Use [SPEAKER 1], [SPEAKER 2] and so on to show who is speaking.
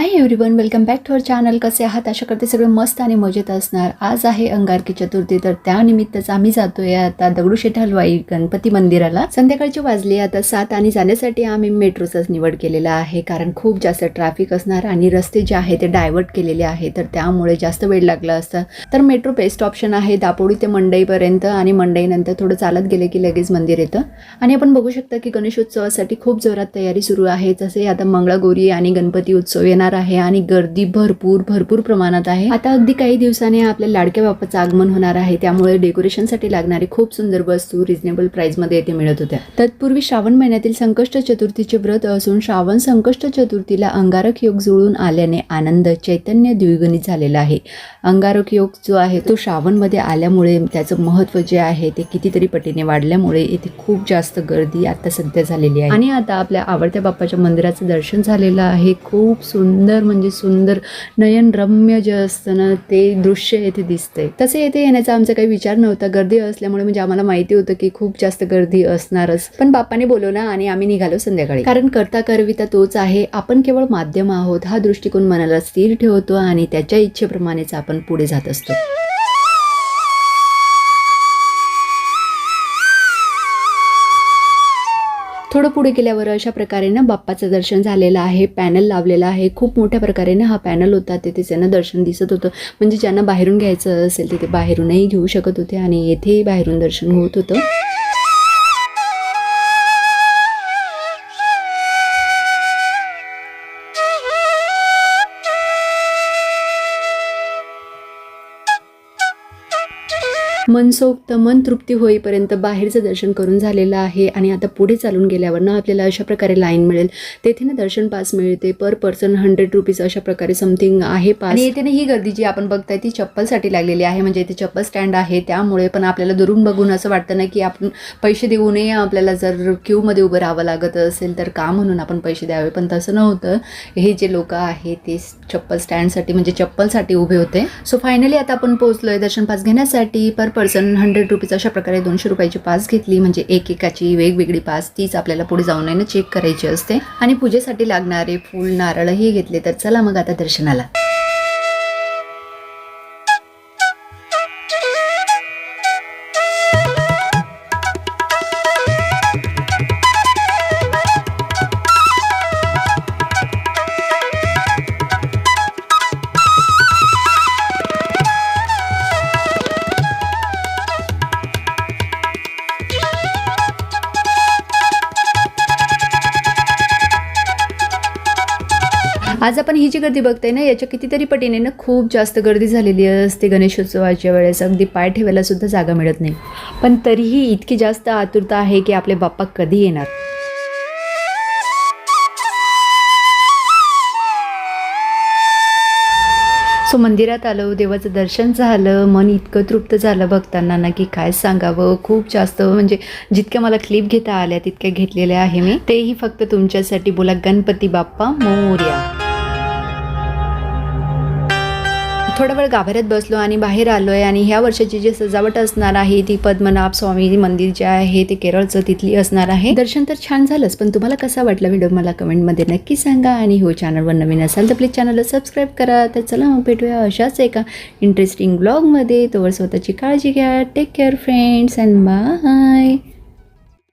[SPEAKER 1] Hi everyone welcome back to our channel कसे आहात? अशा करते सगळे मस्त आणि मजेत असणार. आज आहे अंगारकी चतुर्थी तर त्यानिमित्तच आम्ही जातोय आता दगडूशेठ हलवाई गणपती मंदिराला. संध्याकाळची वाजली आता सात आणि जाण्यासाठी आम्ही मेट्रोचाच निवड केलेला आहे कारण खूप जास्त ट्रॅफिक असणार आणि रस्ते जे आहे ते डायव्हर्ट केलेले आहे तर त्यामुळे जास्त वेळ लागला असता. तर मेट्रो बेस्ट ऑप्शन आहे दापोडी ते मंडईपर्यंत आणि मंडईनंतर थोडं चालत गेले की लगेच मंदिर येतं. आणि आपण बघू शकता की गणेशोत्सवासाठी खूप जोरात तयारी सुरू आहे. जसे आता मंगळागौरी आणि गणपती उत्सव येणार आहे आणि गर्दी भरपूर भरपूर प्रमाणात आहे. आता अगदी काही दिवसांनी आपल्या लाडक्या बाप्पाचं आगमन होणार आहे. त्यामुळे डेकोरेशनसाठी लागणारी खूप सुंदर वस्तू रिझनेबल प्राइसमध्ये येथे मिळत होत्या. तत्पूर्वी श्रावण महिन्यातील संकष्ट चतुर्थीचे व्रत असून श्रावण संकष्ट चतुर्थीला अंगारक योग जुळून आल्याने आनंद चैतन्य द्विगुणित झालेला आहे. अंगारक योग जो आहे तो श्रावणमध्ये आल्यामुळे त्याचं महत्त्व जे आहे ते कितीतरी पटीने वाढल्यामुळे येथे खूप जास्त गर्दी आता सध्या झालेली आहे. आणि आता आपल्या आवडत्या बाप्पाच्या मंदिराचं दर्शन झालेलं आहे. खूप सुंदर म्हणजे सुंदर नयनरम्य जे असतं ना ते दृश्य येथे दिसतंय. तसे येथे येण्याचा आमचा काही विचार नव्हता. गर्दी असल्यामुळे म्हणजे आम्हाला माहिती होतं की खूप जास्त गर्दी असणारच. पण बाप्पाने बोलवलं आणि आम्ही निघालो संध्याकाळी. कारण करता करविता तोच आहे. आपण केवळ माध्यम आहोत. हा दृष्टिकोन मनाला स्थिर ठेवतो आणि त्याच्या इच्छेप्रमाणेच आपण पुढे जात असतो. थोडं पुढे गेल्यावर अशा प्रकारे ना बाप्पाचं दर्शन झालेलं आहे पॅनल लावलेला आहे. खूप मोठ्या प्रकारे ना हा पॅनल होता तिथे त्यांना दर्शन दिसत होतं म्हणजे ज्यांना बाहेरून घ्यायचं असेल तिथे बाहेरूनही घेऊ शकत होते आणि येथेही बाहेरून दर्शन होत होतं. मनसोक्त मन तृप्ती होईपर्यंत बाहेरचं दर्शन करून झालेलं आहे आणि आता पुढे चालून गेल्यावर ना आपल्याला अशा प्रकारे लाईन मिळेल. तेथे ना दर्शन पास मिळते. पर पर्सन हंड्रेड रुपीज अशा प्रकारे समथिंग आहे पास आणि येथे ना ही गर्दी जी आपण बघताय ती चप्पलसाठी लागलेली आहे. म्हणजे इथे चप्पल स्टँड आहे. त्यामुळे पण आपल्याला दुरून बघून असं वाटतं ना की आपण पैसे देऊ नये आपल्याला जर क्यूमध्ये उभं राहावं लागत असेल तर का म्हणून आपण पैसे द्यावे? पण तसं नव्हतं. हे जे लोक आहे ते चप्पल स्टँडसाठी म्हणजे चप्पलसाठी उभे होते. सो फायनली आता आपण पोहोचलोय दर्शन पास घेण्यासाठी. पर पर्सन हंड्रेड रुपीज अशा प्रकारे दोनशे रुपयाची पास घेतली. म्हणजे एक एकाची वेगवेगळी पास तीच आपल्याला पुढे जाऊन आहे ना चेक करायची असते. आणि पूजेसाठी लागणारे फूल नारळही घेतले तर चला मग आता दर्शनाला. आज आपण ही जी गर्दी बघताय ना याच्या कितीतरी पटीने ना खूप जास्त गर्दी झालेली असते गणेशोत्सवाच्या वेळेस. अगदी पाय ठेवायला सुद्धा जागा मिळत नाही. पण तरीही इतकी जास्त आतुरता आहे की आपले बाप्पा कधी येणार? सो मंदिरात आलो देवाचं दर्शन झालं मन इतकं तृप्त झालं बघताना ना की काय सांगावं? खूप जास्त म्हणजे जितक्या मला क्लिप घेता आल्या तितक्या घेतलेल्या आहे मी. तेही फक्त तुमच्यासाठी बोला गणपती बाप्पा मोर्या. थोडा वेळ गाभाऱ्यात बसलो आणि बाहेर आलो आहे आणि ह्या वर्षाची जी सजावट असणार आहे ती पद्मनाभ स्वामी मंदिर जे आहे ते केरळचं तिथली असणार आहे. दर्शन तर छान झालंच पण तुम्हाला कसा वाटला व्हिडिओ मला कमेंटमध्ये नक्की सांगा आणि हो चॅनलवर नवीन असाल तर प्लीज चॅनलला सबस्क्राईब करा. तर चला मग भेटूया अशाच एका इंटरेस्टिंग ब्लॉगमध्ये तोवर स्वतःची काळजी घ्या. Take care friends and bye